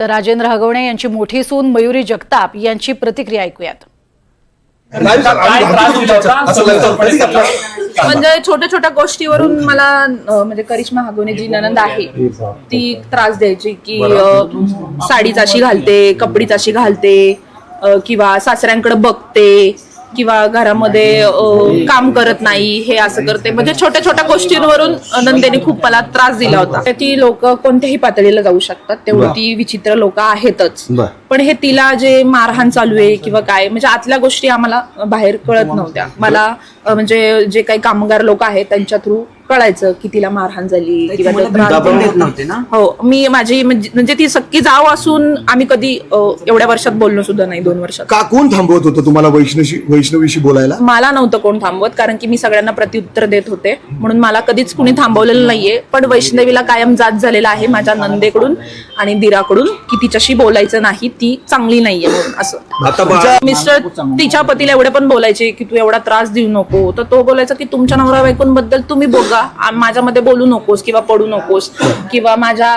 तर राजेंद्र हगवणे यांची मोठी सून मयुरी जगताप यांची प्रतिक्रिया ऐकूयात. म्हणजे छोट्या छोट्या गोष्टीवरून मला म्हणजे करिश्मा हागोने जी ननंद आहे. ती त्रास द्यायची की अं, साडीच अशी घालते कपडीच अशी घालते किंवा सासऱ्यांकडे बघते किंवा घरामध्ये काम करत नाही हे असं करते. म्हणजे छोट्या छोट्या गोष्टींवरून नंदेने खूप मला त्रास दिला होता. ती लोक कोणत्याही पातळीला जाऊ शकतात. तेवढी ती विचित्र लोक आहेतच. पण हे तिला जे मारहाण चालू आहे किंवा काय म्हणजे आतल्या गोष्टी आम्हाला बाहेर कळत नव्हत्या. मला म्हणजे जे काही कामगार लोक आहेत त्यांच्या थ्रू कळायचं की तिला मारहाण झाली किंवा हो मी माझी म्हणजे म्हणजे ती सक्की जाव असून आम्ही कधी अं, एवढ्या वर्षात बोललो सुद्धा नाही दोन वर्षात. का कोण थांबवत होतं तुम्हाला वैष्णवी वैष्णवीशी बोलायला? मला नव्हतं कोण थांबवत कारण की मी सगळ्यांना प्रत्युत्तर देत होते. म्हणून मला कधीच कुणी थांबवलेलं नाहीये. पण वैष्णवीला कायम जात झालेला आहे माझ्या नंदेकडून आणि दिराकडून की तिच्याशी बोलायचं नाही ती चांगली नाहीये म्हणून असं. आता बा- मिस्टर तिच्या पतीला एवढे पण बोलायचे की तू एवढा त्रास देऊ नको. तर तो बोलायचा की तुमच्या नवरा बायकोंबद्दल तुम्ही बघा आ- माझ्यामध्ये बोलू नकोस किंवा पडू नकोस किंवा माझ्या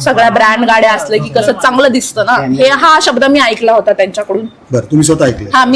सगळ्या ब्रँड गाड्या असलं की कसं चांगलं दिसतं ना. हे हा शब्द मी ऐकला होता त्यांच्याकडून. बरं तुम्ही स्वतः ऐकले हा मी